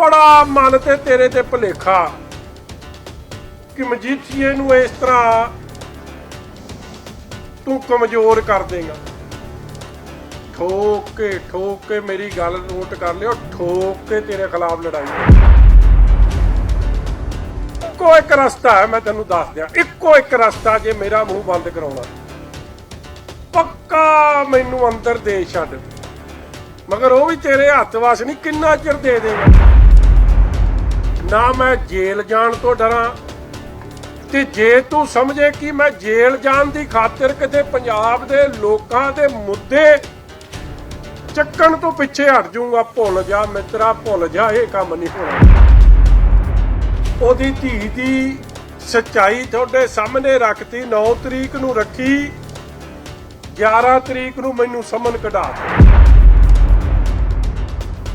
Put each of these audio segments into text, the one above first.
ਬੜਾ ਮਨ ਤੇ ਤੇਰੇ ਤੇ ਭੁਲੇਖਾ। ਕਿ ਮਜੀਠੀਏ ਨੂੰ ਇਸ ਤਰ੍ਹਾਂ ਤੂੰ ਕਮਜ਼ੋਰ ਕਰ ਦੇਗਾ। ਠੋਕ ਕੇ ਠੋਕ ਕੇ ਮੇਰੀ ਗੱਲ ਨੋਟ ਕਰ ਲਿਓ, ਠੋਕ ਕੇ ਤੇਰੇ ਖਿਲਾਫ ਲੜਾਈ ਹੋਊ। ਇੱਕ ਰਸਤਾ ਹੈ, ਮੈਂ ਤੈਨੂੰ ਦੱਸ ਦਿਆਂ। ਇੱਕੋ ਇੱਕ ਰਸਤਾ ਜੇ ਮੇਰਾ ਮੂੰਹ ਬੰਦ ਕਰਾਉਣਾ। ਪੱਕਾ ਮੈਨੂੰ ਅੰਦਰ ਦੇ ਛੱਡ। ਮਗਰ ਉਹ ਵੀ ਤੇਰੇ ਹੱਥ ਵਾਸ ਨਹੀਂ, ਕਿੰਨਾ ਚਿਰ ਦੇ ਦੇਗਾ ਨਾ ਮੈਂ ਜੇਲ੍ਹ ਜਾਣ ਤੋਂ ਡਰਾਂ। ਤੇ ਜੇ ਤੂੰ ਸਮਝੇ ਕਿ ਮੈਂ ਜੇਲ੍ਹ ਜਾਣ ਦੀ ਖਾਤਰ ਕਿਤੇ ਪੰਜਾਬ ਦੇ ਲੋਕਾਂ ਦੇ ਮੁੱਦੇ ਚੱਕਣ ਤੋਂ ਪਿੱਛੇ ਹਟ ਜਾਊਂਗਾ, ਭੁੱਲ ਜਾ ਮਿੱਤਰਾ, ਭੁੱਲ ਜਾ, ਇਹ ਕੰਮ ਨਹੀਂ ਹੋਣਾ। ਉਹਦੀ ਧੀ ਦੀ ਸੱਚਾਈ ਤੁਹਾਡੇ ਸਾਹਮਣੇ ਰੱਖਤੀ 9 ਤਰੀਕ ਨੂੰ ਰੱਖੀ 11 ਤਰੀਕ ਨੂੰ ਮੈਨੂੰ ਸਮਨ ਕਢਾ ਦਿੱਤਾ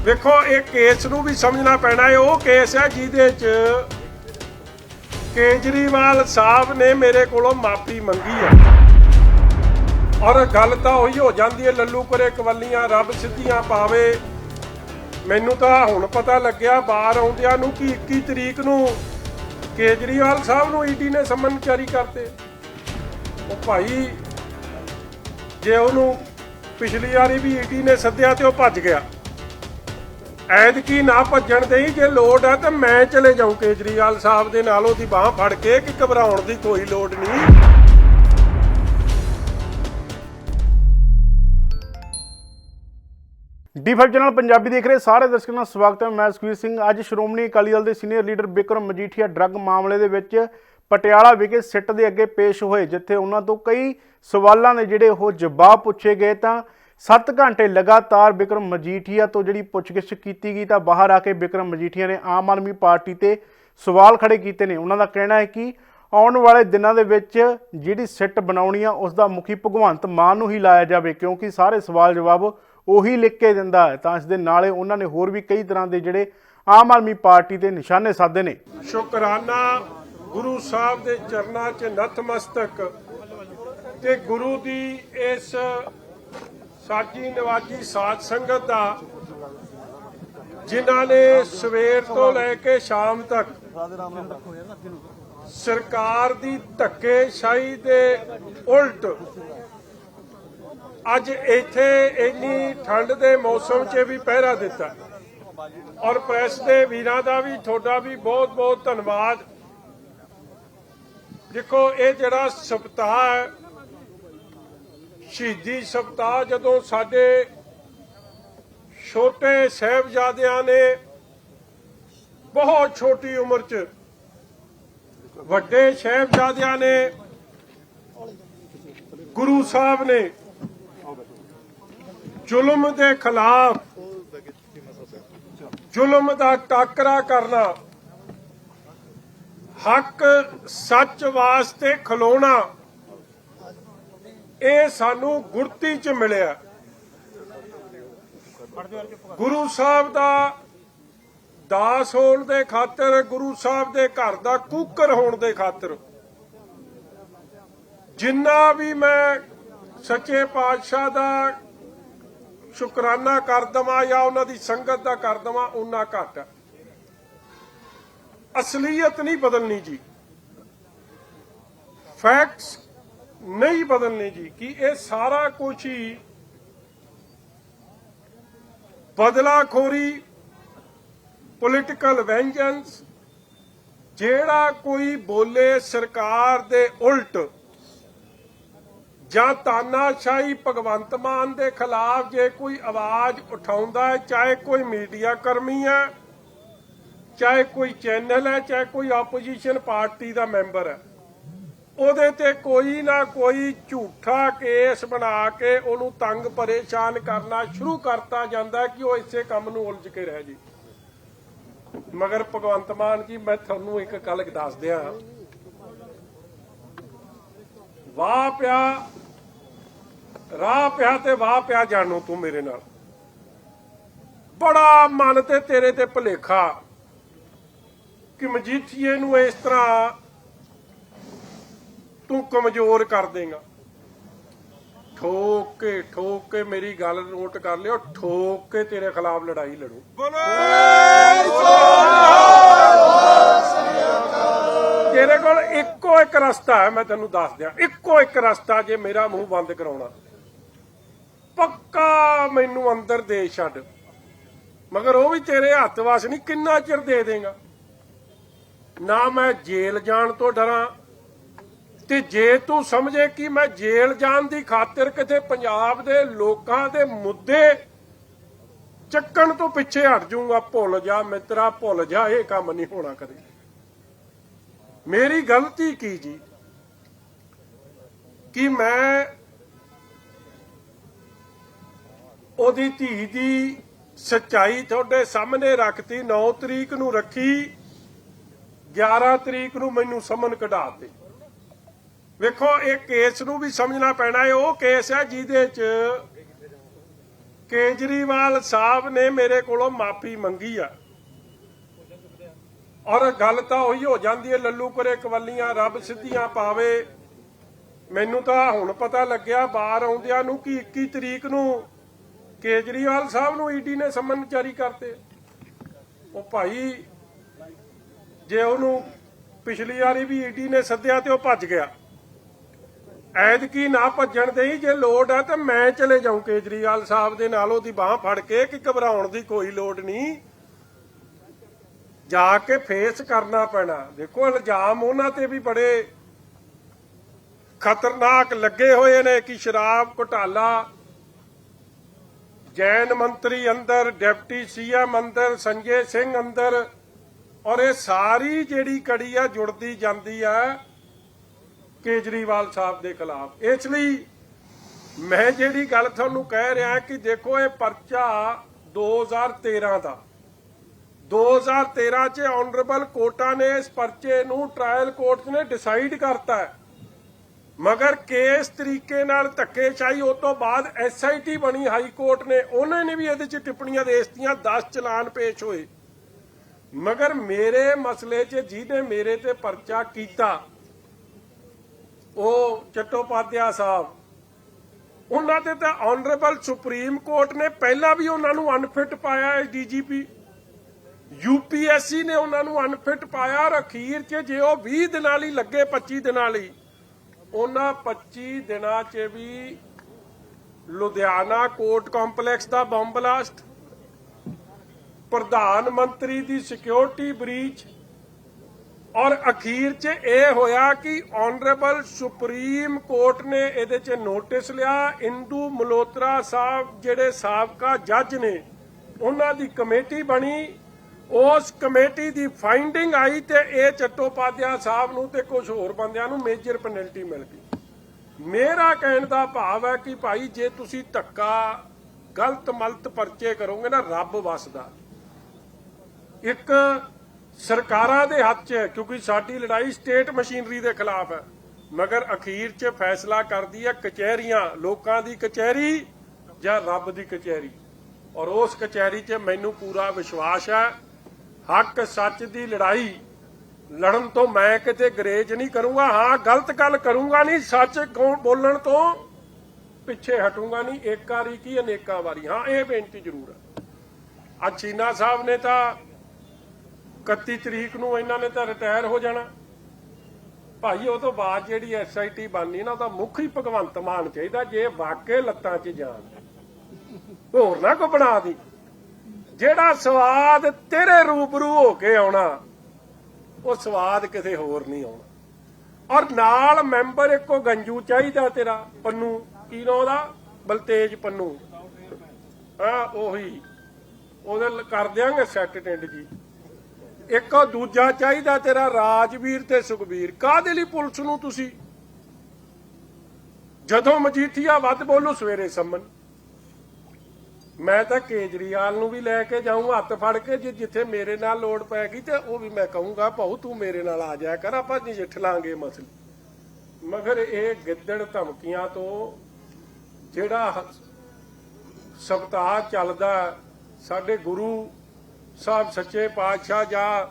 ਵੇਖੋ, ਇਹ ਕੇਸ ਨੂੰ ਵੀ ਸਮਝਣਾ ਪੈਣਾ ਹੈ। ਉਹ ਕੇਸ ਹੈ ਜਿਹਦੇ 'ਚ ਕੇਜਰੀਵਾਲ ਸਾਹਿਬ ਨੇ ਮੇਰੇ ਕੋਲੋਂ ਮਾਫੀ ਮੰਗੀ ਹੈ। ਔਰ ਗੱਲ ਤਾਂ ਉਹੀ ਹੋ ਜਾਂਦੀ ਹੈ, ਲੱਲੂ ਕਰੇ ਕਵੱਲੀਆਂ, ਰੱਬ ਸਿੱਧੀਆਂ ਪਾਵੇ। ਮੈਨੂੰ ਤਾਂ ਹੁਣ ਪਤਾ ਲੱਗਿਆ, ਬਾਹਰ ਆਉਂਦਿਆਂ ਨੂੰ ਕਿ 21 ਤਰੀਕ ਨੂੰ ਕੇਜਰੀਵਾਲ ਸਾਹਿਬ ਨੂੰ ਈਡੀ ਨੇ ਸਮਨ ਜਾਰੀ ਕਰਤੇ। ਉਹ ਭਾਈ, ਜੇ ਉਹਨੂੰ ਪਿਛਲੀ ਵਾਰੀ ਵੀ ਈਡੀ ਨੇ ਸੱਦਿਆ ਤੇ ਉਹ ਭੱਜ ਗਿਆ। ਐਤਕੀ ਨਾ ਭੱਜਣ ਦੇਈ, ਜੇ ਲੋੜ ਹੈ ਤਾਂ ਮੈਂ ਚਲੇ ਜਾਊਂ ਕੇਜਰੀਵਾਲ ਸਾਹਿਬ ਦੇ ਨਾਲ, ਉਹਦੀ ਬਾਹ ਫੜ ਕੇ ਕਿ ਘਬਰਾਉਣ ਦੀ ਕੋਈ ਲੋੜ ਨਹੀਂ। ਡੀ5 ਚੈਨਲ ਪੰਜਾਬੀ ਦੇਖ ਰਹੇ ਸਾਰੇ ਦਰਸ਼ਕਾਂ ਦਾ ਸਵਾਗਤ ਹੈ। ਮੈਂ ਸੁਖਵੀਰ ਸਿੰਘ। ਅੱਜ ਸ਼੍ਰੋਮਣੀ ਅਕਾਲੀ ਦਲ ਦੇ senior leader Bikram Majithia drug ਮਾਮਲੇ ਦੇ ਵਿੱਚ ਪਟਿਆਲਾ ਵਿਖੇ ਸਿੱਟ ਦੇ ਅੱਗੇ ਪੇਸ਼ ਹੋਏ, ਜਿੱਥੇ ਉਹਨਾਂ ਤੋਂ ਕਈ ਸਵਾਲਾਂ ਦੇ ਜਿਹੜੇ ਉਹ ਜਵਾਬ ਪੁੱਛੇ ਗਏ ਤਾਂ 7 ਘੰਟੇ ਲਗਾਤਾਰ ਬਿਕਰਮ ਮਜੀਠੀਆ ਤੋਂ ਜਿਹੜੀ ਪੁੱਛਗਿੱਛ ਕੀਤੀ ਗਈ ਤਾਂ ਬਾਹਰ ਆ ਕੇ ਬਿਕਰਮ ਮਜੀਠੀਆ ਨੇ ਆਮ ਆਦਮੀ ਪਾਰਟੀ ਤੇ ਸਵਾਲ ਖੜੇ ਕੀਤੇ ਨੇ। ਉਹਨਾਂ ਦਾ ਕਹਿਣਾ ਹੈ ਕਿ ਆਉਣ ਵਾਲੇ ਦਿਨਾਂ ਦੇ ਵਿੱਚ ਜਿਹੜੀ ਸਿੱਟ ਬਣਾਉਣੀ ਆ, ਉਸ ਦਾ ਮੁਖੀ ਭਗਵੰਤ ਮਾਨ ਨੂੰ ਹੀ ਲਾਇਆ ਜਾਵੇ, ਕਿਉਂਕਿ ਸਾਰੇ ਸਵਾਲ ਜਵਾਬ ਉਹੀ ਲਿਖ ਕੇ ਦਿੰਦਾ ਹੈ। ਤਾਂ ਇਸ ਦੇ ਨਾਲੇ ਉਹਨਾਂ ਨੇ ਹੋਰ ਵੀ ਕਈ ਤਰ੍ਹਾਂ ਦੇ ਜਿਹੜੇ ਆਮ ਆਦਮੀ ਪਾਰਟੀ ਦੇ ਨਿਸ਼ਾਨੇ ਸਾਧੇ ਨੇ। ਸ਼ੁਕਰਾਨਾ ਗੁਰੂ ਸਾਹਿਬ ਦੇ ਚਰਨਾਂ 'ਚ ਨਤਮਸਤਕ ਤੇ ਗੁਰੂ ਦੀ ਇਸ ਸਾਜੀ ਨਿਵਾਜ਼ੀ ਸਾਧ ਸੰਗਤ ਦਾ, ਜਿਨ੍ਹਾਂ ਨੇ ਸਵੇਰ ਤੋਂ ਲੈ ਕੇ ਸ਼ਾਮ ਤੱਕ ਸਰਕਾਰ ਦੀ ਧੱਕੇਸ਼ਾਹੀ ਦੇ ਉਲਟ ਅੱਜ ਇੱਥੇ ਇੰਨੀ ਠੰਡ ਦੇ ਮੌਸਮ 'ਚ ਵੀ ਪਹਿਰਾ ਦਿੱਤਾ। ਔਰ ਪ੍ਰੈਸ ਦੇ ਵੀਰਾਂ ਦਾ ਵੀ, ਤੁਹਾਡਾ ਵੀ ਬਹੁਤ ਬਹੁਤ ਧੰਨਵਾਦ। ਦੇਖੋ, ਇਹ ਜਿਹੜਾ ਸਪਤਾਹ ਹੈ ਸ਼ਹੀਦੀ ਸਪਤਾਹ ਜਦੋਂ ਸਾਡੇ ਛੋਟੇ ਸਹਿਬਜ਼ਾਦਿਆਂ ਨੇ ਬਹੁਤ ਛੋਟੀ ਉਮਰ 'ਚ ਵੱਡੇ ਸਹਿਬਜ਼ਾਦਿਆਂ ਨੇ ਗੁਰੂ ਸਾਹਿਬ ਨੇ ਜ਼ੁਲਮ ਦੇ ਖਿਲਾਫ ਜ਼ੁਲਮ ਦਾ ਟਾਕਰਾ ਕਰਨਾ, ਹੱਕ ਸੱਚ ਵਾਸਤੇ ਖਲੋਣਾ ਇਹ ਸਾਨੂੰ ਗੁਰਤੀ ਚ ਮਿਲਿਆ। ਗੁਰੂ ਸਾਹਿਬ ਦਾ ਦਾਸ ਹੋਣ ਦੇ ਖਾਤਰ, ਗੁਰੂ ਸਾਹਿਬ ਦੇ ਘਰ ਦਾ ਕੂਕਰ ਹੋਣ ਦੇ ਖਾਤਰ। ਜਿੰਨਾ ਵੀ ਮੈਂ ਸੱਚੇ ਪਾਤਸ਼ਾਹ ਦਾ ਸ਼ੁਕਰਾਨਾ ਕਰ ਦਵਾਂ ਜਾਂ ਉਹਨਾਂ ਦੀ ਸੰਗਤ ਦਾ ਕਰ ਦਵਾਂ ਉਹਨਾਂ ਘੱਟ ਹੈ ਅਸਲੀਅਤ ਨਹੀਂ ਬਦਲਣੀ ਜੀ। ਫੈਕਟਸ ਨਹੀਂ ਬਦਲਣੇ ਜੀ, ਕਿ ਇਹ ਸਾਰਾ ਕੁਝ ਹੀ ਬਦਲਾਖੋਰੀ ਪੋਲਿਟੀਕਲ ਵੈਂਜੈਂਸ ਜਿਹੜਾ ਕੋਈ ਬੋਲੇ ਸਰਕਾਰ ਦੇ ਉਲਟ ਜਾਂ ਤਾਨਾਸ਼ਾਹੀ ਭਗਵੰਤ ਮਾਨ ਦੇ ਖਿਲਾਫ ਜੇ ਕੋਈ ਆਵਾਜ਼ ਉਠਾਉਂਦਾ ਹੈ, ਚਾਹੇ ਕੋਈ ਮੀਡੀਆ ਕਰਮੀ ਹੈ, ਚਾਹੇ ਕੋਈ ਚੈਨਲ ਹੈ, ਚਾਹੇ ਕੋਈ ਆਪੋਜੀਸ਼ਨ ਪਾਰਟੀ ਦਾ ਮੈਂਬਰ ਹੈ ਉਹਦੇ ਤੇ ਕੋਈ ਨਾ ਕੋਈ ਝੂਠਾ ਕੇਸ ਬਣਾ ਕੇ ਉਹਨੂੰ ਤੰਗ ਪਰੇਸ਼ਾਨ ਕਰਨਾ ਸ਼ੁਰੂ ਕਰਤਾ ਜਾਂਦਾ ਕਿ ਉਹ ਇਸੇ ਕੰਮ ਨੂੰ ਉਲਝ ਕੇ ਰਹਿ ਜੀ। ਮਗਰ ਭਗਵੰਤ ਮਾਨ ਜੀ, ਮੈਂ ਤੁਹਾਨੂੰ ਇੱਕ ਗੱਲ ਦੱਸ ਦਿਆਂ। ਵਾਹ ਪਿਆ, ਰਾਹ ਪਿਆ ਤੇ ਵਾਹ ਪਿਆ ਜਾਣੋ ਤੂੰ ਮੇਰੇ ਨਾਲ। ਬੜਾ ਮਨ ਤੇ ਤੇਰੇ ਤੇ ਭੁਲੇਖਾ ਕਿ ਮਜੀਠੀਏ ਨੂੰ ਇਸ ਤਰ੍ਹਾਂ ਤੂੰ ਕਮਜ਼ੋਰ ਕਰ ਦੇਗਾ। ਠੋਕ ਕੇ ਠੋਕ ਕੇ ਮੇਰੀ ਗੱਲ ਨੋਟ ਕਰ ਲਿਓ ਠੋਕ ਕੇ ਤੇਰੇ ਖਿਲਾਫ ਲੜਾਈ ਲੜੂ। ਤੇਰੇ ਕੋਲ ਇੱਕੋ ਇੱਕ ਰਸਤਾ ਹੈ ਮੈਂ ਤੈਨੂੰ ਦੱਸ ਦਿਆਂ। ਇੱਕੋ ਇੱਕ ਰਸਤਾ ਜੇ ਮੇਰਾ ਮੂੰਹ ਬੰਦ ਕਰਾਉਣਾ। ਪੱਕਾ ਮੈਨੂੰ ਅੰਦਰ ਦੇ ਛੱਡ। ਮਗਰ ਉਹ ਵੀ ਤੇਰੇ ਹੱਥ ਵਾਸ ਨਹੀਂ ਕਿੰਨਾ ਚਿਰ ਦੇ ਦੇਗਾ। ਨਾ ਮੈਂ ਜੇਲ੍ਹ ਜਾਣ ਤੋਂ ਡਰਾਂ ਤੇ ਜੇ ਤੂੰ ਸਮਝੇ ਕਿ ਮੈਂ ਜੇਲ੍ਹ ਜਾਣ ਦੀ ਖਾਤਰ ਕਿਤੇ ਪੰਜਾਬ ਦੇ ਲੋਕਾਂ ਦੇ ਮੁੱਦੇ ਚੱਕਣ ਤੋਂ ਪਿੱਛੇ ਹਟ ਜਾਊਂਗਾ, ਭੁੱਲ ਜਾ ਮਿੱਤਰਾ, ਭੁੱਲ ਜਾ, ਇਹ ਕੰਮ ਨਹੀਂ ਹੋਣਾ ਕਦੇ। ਮੇਰੀ ਗਲਤੀ ਕੀ ਜੀ? ਕਿ ਮੈਂ ਉਹਦੀ ਧੀ ਦੀ ਸੱਚਾਈ ਤੁਹਾਡੇ ਸਾਹਮਣੇ ਰੱਖਤੀ 9 ਤਰੀਕ ਨੂੰ ਰੱਖੀ 11 ਤਰੀਕ ਨੂੰ ਮੈਨੂੰ ਸਮਨ ਕਢਾਤੇ ਵੇਖੋ, ਇਹ ਕੇਸ ਨੂੰ ਵੀ ਸਮਝਣਾ ਪੈਣਾ ਹੈ। ਉਹ ਕੇਸ ਹੈ ਜਿਹਦੇ ਚ ਕੇਜਰੀਵਾਲ ਸਾਹਿਬ ਨੇ ਮੇਰੇ ਕੋਲੋਂ ਮਾਫੀ ਮੰਗੀ ਆ। ਔਰ ਗੱਲ ਤਾਂ ਉਹੀ ਹੋ ਜਾਂਦੀ ਹੈ, ਲੱਲੂ ਕਰੇ ਕਵੱਲੀਆਂ ਰੱਬ ਸਿੱਧੀਆਂ ਪਾਵੇ। ਮੈਨੂੰ ਤਾਂ ਹੁਣ ਪਤਾ ਲੱਗਿਆ ਬਾਹਰ ਆਉਂਦਿਆਂ ਨੂੰ ਕਿ 21 ਤਰੀਕ ਨੂੰ ਕੇਜਰੀਵਾਲ ਸਾਹਿਬ ਨੂੰ ਈਡੀ ਨੇ ਸਮਨ ਜਾਰੀ ਕਰਤੇ। ਉਹ ਭਾਈ, ਜੇ ਉਹਨੂੰ ਪਿਛਲੀ ਵਾਰੀ ਵੀ ਈਡੀ ਨੇ ਸੱਦਿਆ ਤੇ ਉਹ ਭੱਜ ਗਿਆ। ਐਤਕੀ ਨਾ ਭੱਜਣ ਦੇਈ, ਜੇ ਲੋੜ ਆ ਤਾਂ ਮੈਂ ਚਲੇ ਜਾਉਂ ਕੇਜਰੀਵਾਲ ਸਾਹਿਬ ਦੇ ਨਾਲ, ਉਹਦੀ ਬਾਹ ਫੜ ਕੇ, ਕਿ ਘਬਰਾਉਣ ਦੀ ਕੋਈ ਲੋੜ ਨਹੀਂ। ਜਾ ਕੇ ਫੇਸ ਕਰਨਾ ਪੈਣਾ। ਦੇਖੋ, ਇਲਜ਼ਾਮ ਉਹਨਾਂ ਤੇ ਵੀ ਬੜੇ ਖਤਰਨਾਕ ਲੱਗੇ ਹੋਏ ਨੇ ਕਿ ਸ਼ਰਾਬ ਘੁਟਾਲਾ, ਜੈਨ ਮੰਤਰੀ ਅੰਦਰ, ਡਿਪਟੀ ਸੀਐਮ ਅੰਦਰ, ਸੰਜੇ ਸਿੰਘ ਅੰਦਰ, ਔਰ ਇਹ ਸਾਰੀ ਜਿਹੜੀ ਕੜੀ ਆ, ਜੁੜਦੀ ਜਾਂਦੀ ਆ। ਕੇਜਰੀਵਾਲ ਸਾਹਿਬ ਦੇ ਖਿਲਾਫ। ਇਸ ਲਈ ਮੈਂ ਜਿਹੜੀ ਗੱਲ ਤੁਹਾਨੂੰ ਕਹਿ ਰਿਹਾ ਕਿ ਦੇਖੋ ਇਹ ਪਰਚਾ 2013 ਦਾ। 2013 ਚ ਆਨਰੇਬਲ ਕੋਰਟਾਂ ਨੇ ਇਸ ਪਰਚੇ ਨੂੰ ਟ੍ਰਾਇਲ ਕੋਰਟ ਨੇ ਡਿਸਾਈਡ ਕਰਤਾ ਹੈ। ਮਗਰ ਕੇਸ ਤਰੀਕੇ ਨਾਲ ਧੱਕੇਸ਼ਾਹੀ ਉਸ ਤੋਂ ਬਾਅਦ ਐਸਆਈਟੀ ਬਣੀ ਹਾਈ ਕੋਰਟ ਨੇ, ਉਹਨਾਂ ਨੇ ਵੀ ਇਹਦੇ ਚ ਟਿੱਪਣੀਆਂ ਦੇ ਦਿੱਤੀਆਂ 10 ਚਲਾਨ ਪੇਸ਼ ਹੋਏ। ਮਗਰ ਮੇਰੇ ਮਸਲੇ 'ਚ ਜਿਹਨੇ ਮੇਰੇ ਤੇ ਪਰਚਾ ਕੀਤਾ ਉਹ ਚਟੋਪਾਧਿਆ ਸਾਹਿਬ, ਉਹਨਾਂ ਤੇ ਤਾਂ ਆਨਰੇਬਲ ਸੁਪਰੀਮ ਕੋਰਟ ਨੇ ਪਹਿਲਾਂ ਵੀ ਉਹਨਾਂ ਨੂੰ ਅਨਫਿਟ ਪਾਇਆ ਹੈ ਡੀਜੀਪੀ ਯੂਪੀਐਸਸੀ ਨੇ ਉਹਨਾਂ ਨੂੰ ਅਨਫਿਟ ਪਾਇਆ ਔਰ ਅਖੀਰ 'ਚ, ਜੇ ਉਹ 20 ਦਿਨਾਂ ਲਈ ਲੱਗੇ 25 ਦਿਨਾਂ ਲਈ। ਉਹਨਾਂ 25 ਦਿਨਾਂ 'ਚ ਵੀ ਲੁਧਿਆਣਾ ਕੋਰਟ ਕੰਪਲੈਕਸ ਦਾ ਬੰਬ ਬਲਾਸਟ ਪ੍ਰਧਾਨ ਮੰਤਰੀ ਦੀ ਸਿਕਿਉਰਿਟੀ ਬ੍ਰੀਚ ਔਰ ਅਖੀਰ 'ਚ ਇਹ ਹੋਇਆ ਕਿ ਆਨਰੇਬਲ ਸੁਪਰੀਮ ਕੋਰਟ ਨੇ ਇਹਦੇ 'ਚ ਨੋਟਿਸ ਲਿਆ। ਇੰਦੂ ਮਲੋਤਰਾ ਸਾਹਿਬ ਜਿਹੜੇ ਸਾਬਕਾ ਜੱਜ ਨੇ, ਉਹਨਾਂ ਦੀ ਕਮੇਟੀ ਬਣੀ। ਉਸ ਕਮੇਟੀ ਦੀ ਫਾਈਂਡਿੰਗ ਆਈ ਤੇ ਇਹ ਚਟੋਪਾਧਿਆ ਸਾਹਿਬ ਨੂੰ ਤੇ ਕੁਝ ਹੋਰ ਬੰਦਿਆਂ ਨੂੰ ਮੇਜਰ ਪੈਨਲਟੀ ਮਿਲ ਗਈ। ਮੇਰਾ ਕਹਿਣ ਦਾ ਭਾਵ ਹੈ ਕਿ ਭਾਈ ਜੇ ਤੁਸੀਂ ਧੱਕਾ, ਗਲਤ ਮਲਤ ਪਰਚੇ ਕਰੋਗੇ ਨਾ, ਰੱਬ ਵਸਦਾ। ਇੱਕ ਸਰਕਾਰਾਂ ਦੇ ਹੱਥ 'ਚ ਹੈ ਕਿਉਂਕਿ ਸਾਡੀ ਲੜਾਈ ਸਟੇਟ ਮਸ਼ੀਨਰੀ ਦੇ ਖਿਲਾਫ ਹੈ, ਮਗਰ ਅਖੀਰ 'ਚ ਫੈਸਲਾ ਕਰਦੀ ਹੈ ਕਚਹਿਰੀਆਂ, ਲੋਕਾਂ ਦੀ ਕਚਹਿਰੀ ਜਾਂ ਰੱਬ ਦੀ ਕਚਹਿਰੀ। ਔਰ ਉਸ ਕਚਹਿਰੀ 'ਚ ਮੈਨੂੰ ਪੂਰਾ ਵਿਸ਼ਵਾਸ ਹੈ, ਹੱਕ ਸੱਚ ਦੀ ਲੜਾਈ ਲੜਨ ਤੋਂ ਮੈਂ ਕਿਤੇ ਗਰੇਜ ਨਹੀਂ ਕਰੂੰਗਾ। ਹਾਂ, ਗਲਤ ਗੱਲ ਕਰੂੰਗਾ ਨਹੀਂ, ਸੱਚ ਕੌਣ ਬੋਲਣ ਤੋਂ ਪਿੱਛੇ ਹਟੂੰਗਾ ਨਹੀਂ ਇੱਕ ਵਾਰੀ ਕੀ, ਅਨੇਕਾਂ ਵਾਰੀ। ਹਾਂ, ਇਹ ਬੇਨਤੀ ਜ਼ਰੂਰ ਹੈ। ਅੱਜ ਚੀਨਾ ਸਾਹਿਬ ਨੇ ਤਾਂ 31 ਤਰੀਕ ਨੂੰ ਇਹਨਾਂ ਨੇ ਤਾਂ ਰਿਟਾਇਰ ਹੋ ਜਾਣਾ। ਭਾਈ, ਉਹ ਤੋਂ ਬਾਅਦ ਜਿਹੜੀ ਐਸਆਈਟੀ ਬਣਨੀ ਨਾ ਉਹਦਾ ਮੁੱਖ ਹੀ ਭਗਵੰਤ ਮਾਨ ਚਾਹੀਦਾ, ਜੇ ਵਾਕਈ ਲੱਤਾਂ 'ਚ ਜਾਣ ਹੋਰ ਨਾ ਕੋ ਬਣਾ ਦੀ। ਜਿਹੜਾ ਸਵਾਦ ਤੇਰੇ ਰੂਬਰੂ ਹੋ ਕੇ ਆਉਣਾ, ਉਹ ਸਵਾਦ ਕਿਸੇ ਹੋਰ ਨਹੀਂ ਆਉਣਾ। ਔਰ ਨਾਲ ਮੈਂਬਰ ਇੱਕੋ ਗੰਜੂ ਚਾਹੀਦਾ ਤੇਰਾ, ਪੰਨੂ। ਕੀ ਨਾਂ ਉਹਦਾ? ਬਲਤੇਜ ਪੰਨੂ। ਹਾਂ, ਉਹੀ। ਉਹਦੇ ਕਰ ਦਿਆਂਗੇ ਸੈੱਟ ਟਿੰਡ ਜੀ। ਇੱਕ ਦੂਜਾ ਚਾਹੀਦਾ ਤੇਰਾ ਰਾਜਵੀਰ ਤੇ ਸੁਖਬੀਰ। ਕਾਹਦੇ ਲਈ ਪੁਲਿਸ ਨੂੰ ਤੁਸੀਂ? ਜਦੋਂ ਮਜੀਠੀਆ ਵੱਧ ਬੋਲੂ, ਸਵੇਰੇ ਸੰਮਨ। ਮੈਂ ਤਾਂ ਕੇਜਰੀਵਾਲ ਨੂੰ ਵੀ ਲੈ ਕੇ ਜਾਊਂ, ਹੱਥ ਫੜ ਕੇ, ਜੇ ਜਿੱਥੇ ਮੇਰੇ ਨਾਲ ਲੋੜ ਪੈ ਗਈ ਤੇ ਉਹ ਵੀ ਮੈਂ ਕਹੂੰਗਾ, ਭਾਊ ਤੂੰ ਮੇਰੇ ਨਾਲ ਆ ਜਾਇਆ ਕਰ, ਆਪਾਂ ਨਜਿੱਠ ਲਾਂਗੇ ਮਸਲੇ। ਮਗਰ ਇਹ ਗਿੱਦੜ ਧਮਕੀਆਂ ਤੋਂ ਜਿਹੜਾ ਸਬਤਾਹ ਚੱਲਦਾ, ਸਾਡੇ ਗੁਰੂ ਸਾਹਿਬ ਸੱਚੇ ਪਾਤਸ਼ਾਹ ਜਾਂ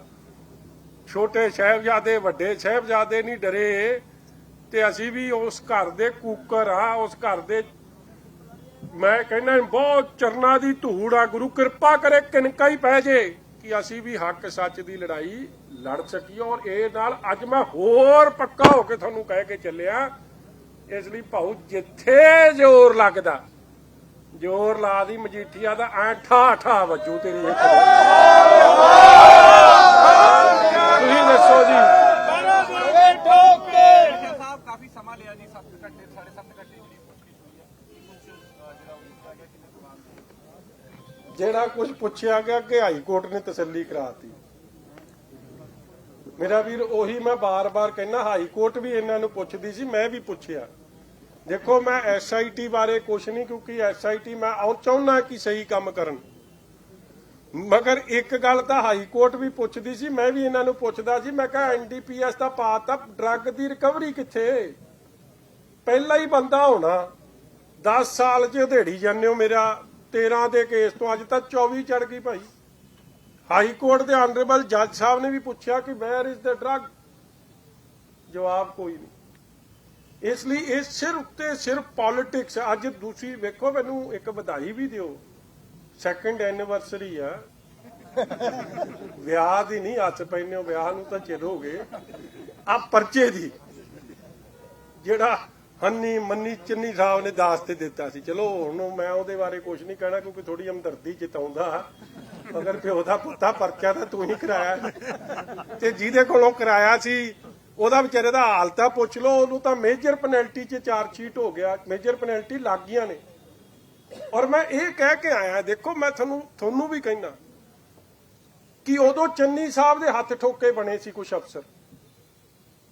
ਛੋਟੇ ਸਾਹਿਬਜ਼ਾਦੇ, ਵੱਡੇ ਸਾਹਿਬਜ਼ਾਦੇ ਨਹੀਂ ਡਰੇ ਤੇ ਅਸੀਂ ਵੀ ਉਸ ਘਰ ਦੇ ਕੂਕਰ ਆ ਉਸ ਘਰ ਦੇ ਮੈਂ ਕਹਿੰਦਾ ਬਹੁਤ ਚਰਨਾਂ ਦੀ ਧੂੜ ਆ, ਗੁਰੂ ਕਿਰਪਾ ਕਰੇ ਕਿਨਕਾ ਹੀ ਪੈ ਜੇ ਕਿ ਅਸੀਂ ਵੀ ਹੱਕ ਸੱਚ ਦੀ ਲੜਾਈ ਲੜ ਸਕੀਏ ਔਰ ਇਹ ਨਾਲ ਅੱਜ ਮੈਂ ਹੋਰ ਪੱਕਾ ਹੋ ਕੇ ਤੁਹਾਨੂੰ ਕਹਿ ਕੇ ਚੱਲਿਆ, ਇਸ ਲਈ ਭਾਉ ਜਿੱਥੇ ਜ਼ੋਰ ਲੱਗਦਾ। ਜ਼ੋਰ ਲਾ ਦੀ ਮਜੀਠੀਆ ਦਾ, ਐ ਠਾ ਠਾ ਵੱਜੂ ਤੇਰੀ ਇੱਕ ਤੁਸੀਂ ਦੱਸੋ ਜੀ। ਜਿਹੜਾ ਕੁਝ ਪੁੱਛਿਆ ਗਿਆ ਕਿ ਹਾਈ ਕੋਰਟ ਨੇ ਤਸੱਲੀ ਕਰਾਤੀ। ਮੇਰਾ ਵੀਰ, ਉਹੀ ਮੈਂ ਬਾਰ-ਬਾਰ ਕਹਿੰਦਾ, ਹਾਈ ਕੋਰਟ ਵੀ ਇਹਨਾਂ ਨੂੰ ਪੁੱਛਦੀ ਸੀ, ਮੈਂ ਵੀ ਪੁੱਛਿਆ। ਦੇਖੋ, ਮੈਂ ਐਸਆਈਟੀ ਬਾਰੇ ਕੁਝ ਨਹੀਂ, ਕਿਉਂਕਿ ਐਸਆਈਟੀ ਮੈਂ ਉਹ ਚਾਹੁੰਦਾ ਕਿ ਸਹੀ ਕੰਮ ਕਰਨ। ਮਗਰ ਇੱਕ ਗੱਲ ਤਾਂ ਹਾਈ ਕੋਰਟ ਵੀ ਪੁੱਛਦੀ ਸੀ, ਮੈਂ ਵੀ ਇਹਨਾਂ ਨੂੰ ਪੁੱਛਦਾ ਸੀ, ਮੈਂ ਕਿਹਾ ਐਨਡੀਪੀਐਸ ਦਾ ਪਾਤਾ, ਡਰੱਗ ਦੀ ਰਿਕਵਰੀ ਕਿੱਥੇ? ਪਹਿਲਾ ਹੀ ਬੰਦਾ ਹੋਣਾ 10 ਸਾਲ ਚ ਢੇੜੀ ਜਾਂਦੇ ਹੋ ਮੇਰਾ 13 ਦੇ ਕੇਸ ਤੋਂ ਅੱਜ ਤਾਂ 24 ਚੜ ਗਈ ਭਾਈ। ਹਾਈ ਕੋਰਟ ਦੇ ਆਨਰੇਬਲ ਜੱਜ ਸਾਹਿਬ ਨੇ ਵੀ ਪੁੱਛਿਆ ਕਿ ਵੇਅਰ ਇਜ਼ ਦ ਡਰੱਗ ਜਵਾਬ ਕੋਈ ਨਹੀਂ। ਇਸ ਲਈ ਇਹ ਸਿਰਫ ਤੇ ਸਿਰਫ ਪੋਲਿਟਿਕਸ ਅੱਜ ਦੂਸਰੀ ਵੇਖੋ, ਮੈਨੂੰ ਇੱਕ ਵਧਾਈ ਵੀ ਦਿਓ। ਸੈਕੰਡ ਐਨੀਵਰਸਰੀ ਆ। ਵਿਆਹ ਦੀ ਨਹੀਂ, ਹੱਥ ਪੈਨੇ ਵਿਆਹ ਨੂੰ ਤਾਂ ਚਿਰ ਹੋ ਗਏ। ਆ ਪਰਚੇ ਦੀ, ਜਿਹੜਾ ਹੰਨੀ ਮੰਨੀ ਚੰਨੀ ਸਾਹਿਬ ਨੇ ਦਾਸ ਤੇ ਦਿੱਤਾ ਸੀ। ਚਲੋ, ਹੁਣ ਮੈਂ ਉਹਦੇ ਬਾਰੇ ਕੁਝ ਨਹੀਂ ਕਹਿਣਾ, ਕਿਉਂਕਿ ਥੋੜੀ ਹਮਦਰਦੀ ਚਿਤਾਉਂਦਾ ਅਗਰ ਪਿਓ ਦਾ ਪੁੱਤਾ ਪਰਚਾ ਤਾਂ ਤੂੰ ਹੀ ਕਰਾਇਆ। ਤੇ ਜਿਹਦੇ ਕੋਲੋਂ ਕਰਾਇਆ ਸੀ ਉਹਦਾ ਵਿਚਾਰੇ ਦਾ ਹਾਲ ਤਾਂ ਪੁੱਛ ਲਓ ਉਹਨੂੰ ਤਾਂ ਮੇਜਰ ਪੈਨਲਟੀ 'ਚ ਚਾਰਜ ਸ਼ੀਟ ਹੋ ਗਿਆ ਮੇਜਰ ਪੈਨਲਟੀ ਲੱਗ ਗਈਆਂ ਨੇ। ਔਰ ਮੈਂ ਇਹ ਕਹਿ ਕੇ ਆਇਆ ਦੇਖੋ ਮੈਂ ਤੁਹਾਨੂੰ ਤੁਹਾਨੂੰ ਵੀ ਕਹਿਣਾ ਕਿ ਉਦੋਂ ਚੰਨੀ ਸਾਹਿਬ ਦੇ ਹੱਥ ਠੋਕੇ ਬਣੇ ਸੀ ਕੁਝ ਅਫਸਰ।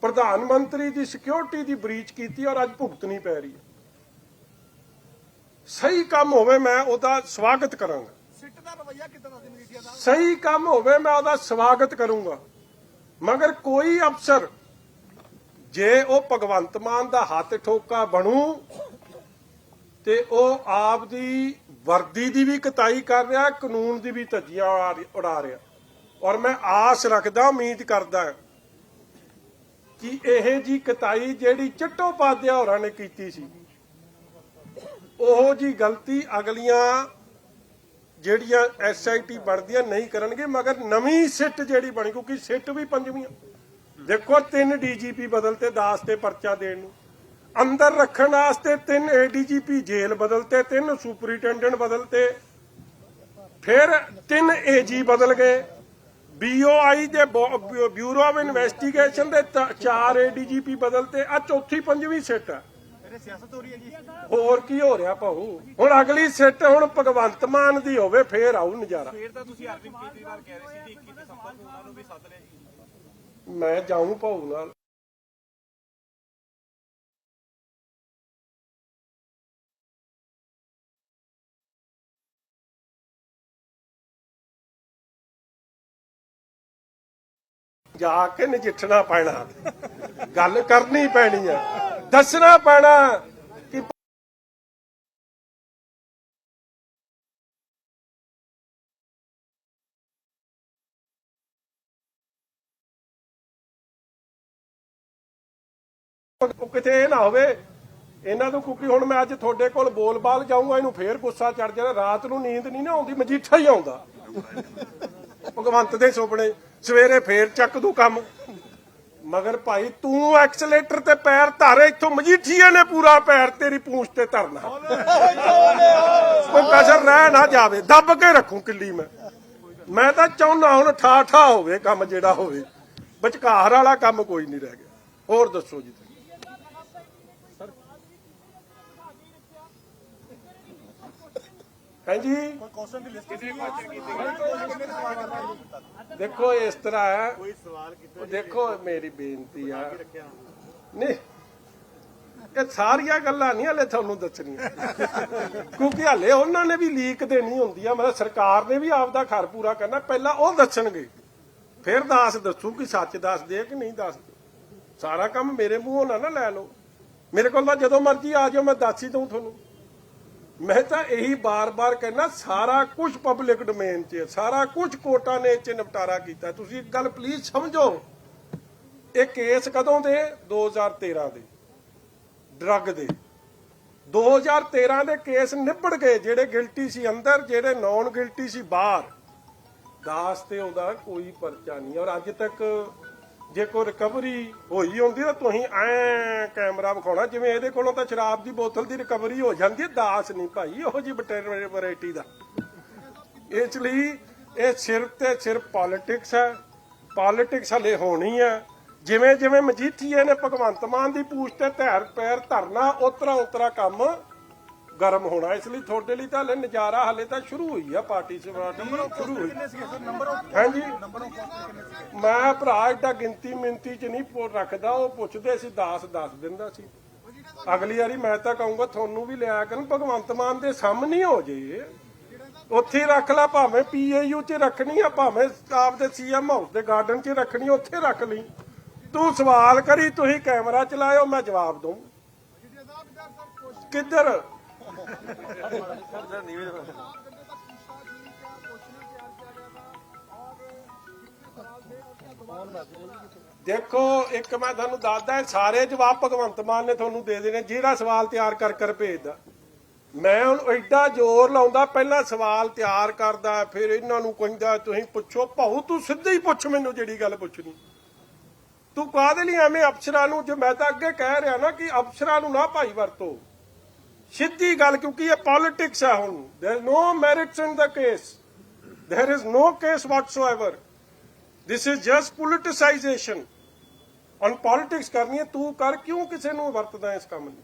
ਪ੍ਰਧਾਨ ਮੰਤਰੀ ਦੀ ਸਿਕਿਉਰਿਟੀ ਦੀ ਬ੍ਰੀਚ ਕੀਤੀ ਔਰ ਅੱਜ ਭੁਗਤਣੀ ਪੈ ਰਹੀ। ਹੈ ਸਹੀ ਕੰਮ ਹੋਵੇ ਮੈਂ ਉਹਦਾ ਸਵਾਗਤ ਕਰਾਂਗਾ। ਸਿੱਟ ਦਾ ਰਵਈਆ ਕਿਦਾਂ ਦਾ ਸੀ ਮੀਡੀਆ ਦਾ? ਸਹੀ ਕੰਮ ਹੋਵੇ ਮੈਂ ਉਹਦਾ ਸਵਾਗਤ ਕਰੂੰਗਾ। ਮਗਰ ਕੋਈ ਅਫਸਰ ਜੇ ਉਹ ਭਗਵੰਤ ਮਾਨ ਦਾ ਹੱਥ ਠੋਕਾ ਬਣੂ ਤੇ ਉਹ ਆਪ ਦੀ ਵਰਦੀ ਦੀ ਵੀ ਕਤਾਈ ਕਰ ਰਿਹਾ, ਕਾਨੂੰਨ ਦੀ ਵੀ ਧੱਜੀਆਂ ਉਡਾ ਰਿਹਾ ਔਰ ਮੈਂ ਆਸ ਰੱਖਦਾ, ਉਮੀਦ ਕਰਦਾ ਕਿ ਇਹ ਜੀ ਕਤਾਈ ਜਿਹੜੀ ਚਟੋਪਾਧਿਆ ਹੋਰਾਂ ਨੇ ਕੀਤੀ ਸੀ, ਉਹ ਜੀ ਗਲਤੀ ਅਗਲੀਆਂ ਜਿਹੜੀਆਂ ਐਸਆਈਟੀ ਬਣਦੀਆਂ ਨਹੀਂ ਕਰਨਗੇ, ਮਗਰ ਨਵੀਂ ਸਿੱਟ ਜਿਹੜੀ ਬਣੀ, ਕਿਉਂਕਿ ਸਿੱਟ ਵੀ ਪੰਜਵੀਂ ਦੇਖੋ ਤਿੰਨ ਡੀਜੀਪੀ ਬਦਲਤੇ ਦਾਸ ਤੇ ਪਰਚਾ ਦੇਣ ਨੂੰ। ਅੰਦਰ ਰੱਖਣ ਵਾਸਤੇ ਤਿੰਨ ਏਡੀਜੀਪੀ ਜੇਲ੍ਹ ਬਦਲਤੇ ਤਿੰਨ ਸੁਪਰੀਟੈਂਡੈਂਟ ਬਦਲਤੇ। ਫਿਰ ਤਿੰਨ ਏਜੀ ਬਦਲ ਗਏ। ਬੀਓਆਈ ਦੇ ਬਿਊਰੋ ਆਫ ਇਨਵੈਸਟੀਗੇਸ਼ਨ ਦੇ ਚਾਰ ਏਡੀਜੀਪੀ ਬਦਲਤੇ। ਆ ਚੌਥੀ ਪੰਜਵੀਂ ਸਿੱਟ। ਹੋ ਹੋਰ ਕੀ ਹੋ ਰਿਹਾ ਭਾਊ? ਹੁਣ ਅਗਲੀ ਸਿੱਟ ਹੁਣ ਭਗਵੰਤ ਮਾਨ ਦੀ ਹੋਵੇ ਫੇਰ ਆਊ ਨਜ਼ਾਰਾ। ਫੇਰ ਤਾਂ ਤੁਸੀਂ ਅਰਵਿੰਦ ਕੇਜਰੀਵਾਲ ਕਹਿ ਰਹੇ ਸੀ ਕਿ 21 ਦਸੰਬਰ ਨੂੰ ਉਹਨਾਂ ਨੂੰ ਵੀ ਸੱਦ ਜੀ ਮੈਂ ਜਾਊਂ ਭਾਊ ਨਾਲ। ਜਾ ਕੇ ਨਜਿੱਠਣਾ ਪੈਣਾ। ਗੱਲ ਕਰਨੀ ਪੈਣੀ ਆ। ਦੱਸਣਾ ਪੈਣਾ। ਉਹ ਕਿਤੇ ਇਹ ਨਾ ਹੋਵੇ। ਇਹਨਾਂ ਨੂੰ ਕਿਉਂਕਿ ਹੁਣ ਮੈਂ ਅੱਜ ਤੁਹਾਡੇ ਕੋਲ ਬੋਲਬਾਲ ਜਾਊਂਗਾ, ਇਹਨੂੰ ਫੇਰ ਗੁੱਸਾ ਚੜ ਜਾਣਾ। ਰਾਤ ਨੂੰ ਨੀਂਦ ਨਹੀਂ ਨਾ ਆਉਂਦੀ, ਮਜੀਠਾ ਹੀ ਆਉਂਦਾ। ਭਗਵੰਤ ਦੇ ਸੁਪਨੇ, ਸਵੇਰੇ ਫੇਰ ਚੱਕ ਦੂ ਕੰਮ। ਮਗਰ ਭਾਈ, ਤੂੰ ਐਕਸਲੇਟਰ ਤੇ ਪੈਰ ਧਰ, ਇੱਥੋਂ ਮਜੀਠੀਏ ਨੇ ਪੂਰਾ ਪੈਰ ਤੇਰੀ ਪੂੰਛ ਤੇ ਧਰਨਾ। ਕੋਈ ਕਸਰ ਰਹਿ ਨਾ ਜਾਵੇ, ਦੱਬ ਕੇ ਰੱਖੂ ਕਿੱਲੀ ਮੈਂ। ਮੈਂ ਤਾਂ ਚਾਹੁੰਦਾ ਹੁਣ ਠਾ ਠਾ ਹੋਵੇ, ਕੰਮ ਜਿਹੜਾ ਹੋਵੇ। ਵਿਚਕਾਰ ਵਾਲਾ ਕੰਮ ਕੋਈ ਨਹੀਂ ਰਹਿ ਗਿਆ। ਹੋਰ ਦੱਸੋ ਜੀ ਦੀ ਲਿਸਟ ਕਿੰਨੇ ਦੇਖੋ ਇਸ ਤਰ੍ਹਾਂ ਹੈ। ਕੋਈ ਸਵਾਲ ਕੀਤਾ ਦੇਖੋ ਮੇਰੀ ਬੇਨਤੀ ਆ। ਨਹੀਂ ਇਹ ਸਾਰੀਆਂ ਗੱਲਾਂ ਨਹੀਂ ਹਲੇ ਤੁਹਾਨੂੰ ਦੱਸਣੀਆਂ। ਕਿਉਂਕਿ ਹਲੇ ਉਹਨਾਂ ਨੇ ਵੀ ਲੀਕ ਦੇਣੀ ਹੁੰਦੀ ਆ। ਮਤਲਬ ਸਰਕਾਰ ਨੇ ਵੀ ਆਪਦਾ ਘਰ ਪੂਰਾ ਕਰਨਾ। ਪਹਿਲਾਂ ਉਹ ਦੱਸਣਗੇ। ਫਿਰ ਦਾਸ ਦੱਸੂ ਕਿ ਸੱਚ ਦੱਸਦੇ ਕਿ ਨਹੀਂ ਦੱਸਦੇ। ਸਾਰਾ ਕੰਮ ਮੇਰੇ ਮੂੰਹੋਂ ਨਾ ਨਾ ਲੈ ਲਓ। ਮੇਰੇ ਕੋਲ ਤਾਂ ਜਦੋਂ ਮਰਜ਼ੀ ਆ ਜਾਓ ਮੈਂ ਦੱਸ ਹੀ ਦਊਂ ਤੁਹਾਨੂੰ। ਮੈਂ ਤਾਂ ਇਹੀ ਬਾਰ-ਬਾਰ ਕਹਿਣਾ ਸਾਰਾ ਕੁਝ ਪਬਲਿਕ ਡੋਮੇਨ 'ਚ ਹੈ, ਸਾਰਾ ਕੁਝ ਕੋਰਟਾਂ ਨੇ ਇਹ ਨਿਪਟਾਰਾ ਕੀਤਾ। ਤੁਸੀਂ ਇੱਕ ਗੱਲ ਪਲੀਜ਼ ਸਮਝੋ, ਇਹ ਕੇਸ ਕਦੋਂ ਦੇ? 2013 ਦੇ। ਡਰੱਗ ਦੇ। 2013 ਦੇ ਕੇਸ ਨਿਬੜ ਗਏ, ਜਿਹੜੇ ਗਿਲਟੀ ਸੀ ਅੰਦਰ, ਜਿਹੜੇ ਨੌਨ ਗਿਲਟੀ ਸੀ ਬਾਹਰ। ਦਾਸ ਤੇ ਉਹਦਾ ਕੋਈ ਪਰਚਾ ਨਹੀਂ ਔਰ ਅੱਜ ਤੱਕ ਜੇ ਕੋਈ ਰਿਕਵਰੀ ਹੋਈ ਹੁੰਦੀ ਤਾਂ ਤੁਸੀਂ ਐ ਕੈਮਰਾ ਵਿਖਾਉਣਾ, ਜਿਵੇਂ ਇਹਦੇ ਕੋਲੋਂ ਤਾਂ ਸ਼ਰਾਬ ਦੀ ਬੋਤਲ ਦੀ ਰਿਕਵਰੀ ਹੋ ਜਾਂਦੀ ਦਾਸ ਨਹੀਂ ਭਾਈ ਉਹੋ ਜੀ ਵੈਰਾਈਟੀ ਦਾ। ਇਸ ਲਈ ਇਹ ਸਿਰ ਤੇ ਸਿਰ ਪੋਲਿਟਿਕਸ ਹੈ ਪੋਲਿਟਿਕਸ ਹਲੇ ਹੋਣੀ ਹੈ। ਜਿਵੇਂ ਜਿਵੇਂ ਮਜੀਠੀਏ ਨੇ ਭਗਵੰਤ ਮਾਨ ਦੀ ਪੂਛ ਤੇ ਧੈਰ ਪੈਰ ਧਰਨਾ ਉਤਰਾ ਉਤਰਾ ਕੰਮ ਗਰਮ ਹੋਣਾ ਇਸ ਲਈ ਤੁਹਾਡੇ ਲਈ ਤਾਂ ਹਲੇ ਨਜ਼ਾਰਾ ਹਲੇ ਤਾਂ ਸ਼ੁਰੂ ਹੋਈ ਆ ਪਾਰਟੀ ਸਮਾਟੀ ਸ਼ੁਰੂ ਹੋਈ। ਹਾਂਜੀ। ਮੈਂ ਭਰਾ ਏਡਾ ਗਿਣਤੀ ਮਿੰਤੀ ਚ ਨਹੀਂ ਪੋ- ਰੱਖਦਾ ਉਹ ਪੁੱਛਦੇ ਸੀ ਦਾਸ ਦੱਸ ਦਿੰਦਾ ਸੀ। ਅਗਲੀ ਵਾਰੀ ਮੈਂ ਤਾਂ ਕਹੂੰਗਾ ਤੁਹਾਨੂੰ ਵੀ ਲਿਆ ਕਰਨ ਭਗਵੰਤ ਮਾਨ ਦੇ ਸਾਹਮਣੇ ਹੋ ਜੇ। ਉੱਥੇ ਰੱਖ ਲੈ ਭਾਵੇਂ ਪੀਏਯੂ 'ਚ ਰੱਖਣੀ ਆ ਭਾਵੇਂ ਆਪਦੇ ਸੀਐਮ ਹਾਊਸ ਦੇ ਗਾਰਡਨ 'ਚ ਰੱਖਣੀ ਉੱਥੇ ਰੱਖ ਲਈ। ਤੂੰ ਸਵਾਲ ਕਰੀ ਤੁਸੀਂ ਕੈਮਰਾ ਚਲਾਇਓ ਮੈਂ ਜਵਾਬ ਦਊਂ। ਕਿੱਧਰ? ਦੇਖੋ, ਇੱਕ ਮੈਂ ਤੁਹਾਨੂੰ ਦੱਸਦਾ, ਸਾਰੇ ਜਵਾਬ ਭਗਵੰਤ ਮਾਨ ਨੇ ਤੁਹਾਨੂੰ ਦੇ ਦੇਣੇ, ਜਿਹੜਾ ਸਵਾਲ ਤਿਆਰ ਕਰ ਕਰ ਭੇਜਦਾ। ਮੈਂ ਹੁਣ ਐਡਾ ਜ਼ੋਰ ਲਾਉਂਦਾ, ਪਹਿਲਾਂ ਸਵਾਲ ਤਿਆਰ ਕਰਦਾ, ਫਿਰ ਇਹਨਾਂ ਨੂੰ ਕਹਿੰਦਾ, ਤੁਸੀਂ ਪੁੱਛੋ ਭਾਉ ਤੂੰ ਸਿੱਧੀ ਹੀ ਪੁੱਛ ਮੈਨੂੰ ਜਿਹੜੀ ਗੱਲ ਪੁੱਛਣੀ। ਤੂੰ ਕਾਹਦੇ ਲਈ ਐਵੇਂ ਅਫਸਰਾਂ ਨੂੰ, ਜੇ ਮੈਂ ਤਾਂ ਅੱਗੇ ਕਹਿ ਰਿਹਾ ਨਾ, ਕਿ ਅਫਸਰਾਂ ਨੂੰ ਨਾ ਭਾਈ ਵਰਤੋ। ਸਿੱਧੀ ਗੱਲ ਕਿਉਂਕਿ ਇਹ ਪੋਲਿਟਿਕਸ ਹੈ ਹੁਣ there is no merits in the case there is no case whatsoever this is just politicisation on politics ਕਰਨੀ ਹੈ ਤੂੰ ਕਰ ਕਿਉਂ ਕਿਸੇ ਨੂੰ ਵਰਤਦਾ ਇਸ ਕੰਮ ਨੂੰ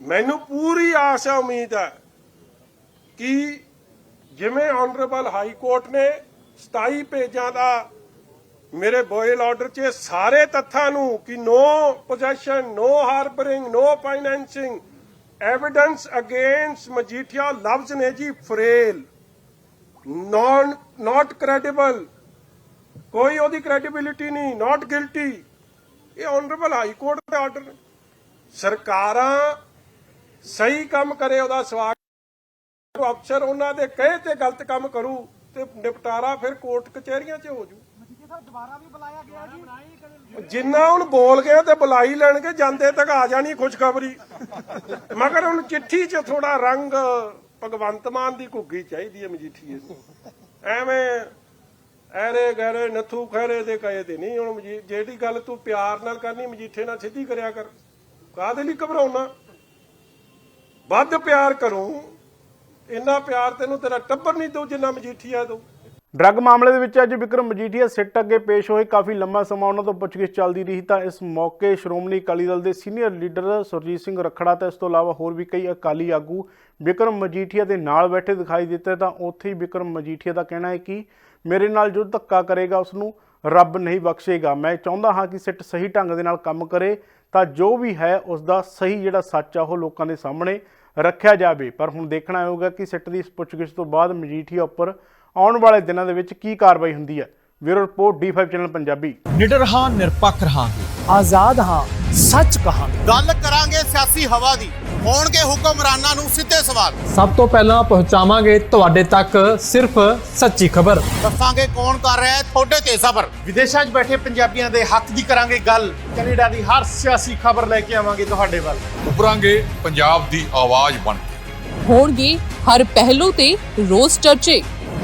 ਮੈਨੂੰ ਪੂਰੀ ਆਸ ਹੈ ਉਮੀਦ ਹੈ ਕਿ ਜਿਵੇਂ ਆਨਰੇਬਲ ਹਾਈ ਕੋਰਟ ਨੇ 27 ਪੇਜਾਂ ਦਾ ਮੇਰੇ ਬੋਇਲ ਆਰਡਰ 'ਚ ਇਹ ਸਾਰੇ ਤੱਥਾਂ ਨੂੰ ਕਿ no possession no harbouring no financing evidence against Majithia ਲਵਜ਼ ਨੇ ਜੀ ਫਰੇਲ ਨॉन ਨਾਟ ਕ੍ਰੈਡੀਬਲ ਕੋਈ ਉਹਦੀ ਕ੍ਰੈਡੀਬਿਲਿਟੀ ਨਹੀਂ ਨਾਟ ਗਿਲਟੀ ਇਹ ਆਨਰੇਬਲ ਹਾਈ ਕੋਰਟ ਦਾ ਆਰਡਰ ਨੇ ਸਰਕਾਰਾਂ ਸਹੀ ਕੰਮ ਕਰੇ ਉਹਦਾ ਸਵਾਗਤ ਅਫਸਰ ਉਹਨਾਂ ਦੇ ਕਹੇ ਤੇ ਗਲਤ ਕੰਮ ਕਰੂ ਤੇ ਨਿਪਟਾਰਾ ਫਿਰ ਕੋਰਟ ਕਚਹਿਰੀਆਂ 'ਚ ਹੋ ਜੂ ਜਿੰਨਾ ਹੁਣ ਬੋਲ ਗਏ ਤੇ ਬੁਲਾਈ ਲੈਣਗੇ, ਜਾਂਦੇ ਤੱਕ ਆ ਜਾਣੀ ਖੁਸ਼ਖਬਰੀ। ਮਗਰ ਹੁਣ ਚਿੱਠੀ 'ਚ ਥੋੜਾ ਰੰਗ ਭਗਵੰਤ ਮਾਨ ਦੀ ਘੁੱਗੀ ਚਾਹੀਦੀ ਹੈ ਮਜੀਠੀਏ ਨੂੰ। ਐਵੇਂ ਐਰੇ ਗੈਰੇ ਨਥੂ ਖੈਰੇ ਦੇ ਕਹੇ ਤੇ ਨਹੀਂ ਹੁਣ ਜਿਹੜੀ ਗੱਲ ਤੂੰ ਪਿਆਰ ਨਾਲ ਕਰਨੀ, ਮਜੀਠੇ ਨਾਲ ਸਿੱਧੀ ਕਰਿਆ ਕਰ। ਕਾਹਦੇ ਲਈ ਘਬਰਾਉਣਾ? ਵੱਧ ਪਿਆਰ ਕਰੋ। ਇੰਨਾ ਪਿਆਰ ਤੈਨੂੰ ਤੇਰਾ ਟੱਬਰ ਨਹੀਂ ਦਊ ਜਿੰਨਾ ਮਜੀਠੀਆ ਦਊ। ਡਰੱਗ ਮਾਮਲੇ ਦੇ ਵਿੱਚ ਅੱਜ ਵਿਕਰਮ ਮਜੀਠੀਆ ਸਿੱਟ ਅੱਗੇ ਪੇਸ਼ ਹੋਏ ਕਾਫੀ ਲੰਮਾ ਸਮਾਂ ਉਹਨਾਂ ਤੋਂ ਪੁੱਛਗਿੱਛ ਚੱਲਦੀ ਰਹੀ ਤਾਂ ਇਸ ਮੌਕੇ ਸ਼੍ਰੋਮਣੀ ਅਕਾਲੀ ਦਲ ਦੇ ਸੀਨੀਅਰ ਲੀਡਰ ਸੁਰਜੀਤ ਸਿੰਘ ਰੱਖੜਾ ਤੇ ਇਸ ਤੋਂ ਇਲਾਵਾ ਹੋਰ ਵੀ ਕਈ ਅਕਾਲੀ ਆਗੂ ਵਿਕਰਮ ਮਜੀਠੀਆ ਦੇ ਨਾਲ ਬੈਠੇ ਦਿਖਾਈ ਦਿੱਤੇ ਤਾਂ ਉੱਥੇ ਹੀ ਵਿਕਰਮ ਮਜੀਠੀਆ ਦਾ ਕਹਿਣਾ ਹੈ ਕਿ ਮੇਰੇ ਨਾਲ ਜੋ ਧੱਕਾ ਕਰੇਗਾ ਉਸ ਨੂੰ ਰੱਬ ਨਹੀਂ ਬਖਸ਼ੇਗਾ। ਮੈਂ ਚਾਹੁੰਦਾ ਹਾਂ ਕਿ ਸਿੱਟ ਸਹੀ ਢੰਗ ਦੇ ਨਾਲ ਕੰਮ ਕਰੇ ਤਾਂ ਜੋ ਵੀ ਹੈ ਉਸ ਦਾ ਸਹੀ ਜਿਹੜਾ ਸੱਚ ਆ ਉਹ ਲੋਕਾਂ ਦੇ ਸਾਹਮਣੇ ਰੱਖਿਆ ਜਾਵੇ। ਪਰ ਹੁਣ ਦੇਖਣਾ ਹੋਊਗਾ ਕਿ ਸਿੱਟ ਦੀ ਇਸ ਪੁੱਛਗਿੱਛ ਤੋਂ ਬਾਅਦ ਮਜੀਠੀਆ ਉੱਪਰ ਆਉਣ ਵਾਲੇ ਦਿਨਾਂ ਦੇ ਵਿੱਚ ਕੀ ਕਾਰਵਾਈ ਹੁੰਦੀ ਹੈ? Bureau report D5 channel Punjabi. ਨਿਡਰ ਹਾਂ ਨਿਰਪੱਖ ਰਹਾਂਗੇ। ਆਜ਼ਾਦ ਹਾਂ ਸੱਚ ਕਹਾਂਗੇ। ਗੱਲ ਕਰਾਂਗੇ ਸਿਆਸੀ ਹਵਾ ਦੀ। ਹੋਣਗੇ ਹੁਕਮਰਾਨਾਂ ਨੂੰ ਸਿੱਧੇ ਸਵਾਲ। ਸਭ ਤੋਂ ਪਹਿਲਾਂ ਪਹੁੰਚਾਵਾਂਗੇ ਤੁਹਾਡੇ ਤੱਕ ਸਿਰਫ ਸੱਚੀ ਖਬਰ। ਦੱਸਾਂਗੇ ਕੌਣ ਕਰ ਰਿਹਾ ਹੈ ਤੁਹਾਡੇ ਤੇ ਸਬਰ। ਵਿਦੇਸ਼ਾਂ 'ਚ ਬੈਠੇ ਪੰਜਾਬੀਆਂ ਦੇ ਹੱਕ ਦੀ ਕਰਾਂਗੇ ਗੱਲ। ਕੈਨੇਡਾ ਦੀ ਹਰ ਸਿਆਸੀ ਖਬਰ ਲੈ ਕੇ ਆਵਾਂਗੇ ਤੁਹਾਡੇ ਵੱਲ। ਉਭਰਾਂਗੇ ਪੰਜਾਬ ਦੀ ਆਵਾਜ਼ ਬਣ ਕੇ। ਹੋਣਗੇ ਹਰ ਪਹਿਲੂ ਤੇ ਰੋਜ਼ ਚਰਚੇ।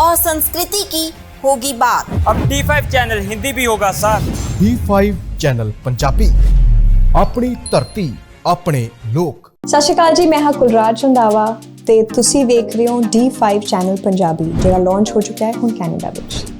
और संस्कृति की होगी बात अब D5 ਚੈਨਲ ਹਿੰਦੀ ਵੀ ਹੋਗਾ ਸਰ D5 ਚੈਨਲ ਪੰਜਾਬੀ ਆਪਣੀ ਧਰਤੀ ਆਪਣੇ ਲੋਕ ਸਤਿ ਸ਼੍ਰੀ ਅਕਾਲ ਜੀ ਮੈਂ ਹਾਂ ਕੁਲਰਾਜ ਰੰਦਾਵਾ ਤੇ ਤੁਸੀਂ ਵੇਖ ਰਹੇ ਹੋ D5 ਚੈਨਲ ਪੰਜਾਬੀ ਜਿਹੜਾ ਲਾਂਚ ਹੋ ਚੁੱਕਾ ਹੈ ਹੁਣ ਕੈਨੇਡਾ ਵਿੱਚ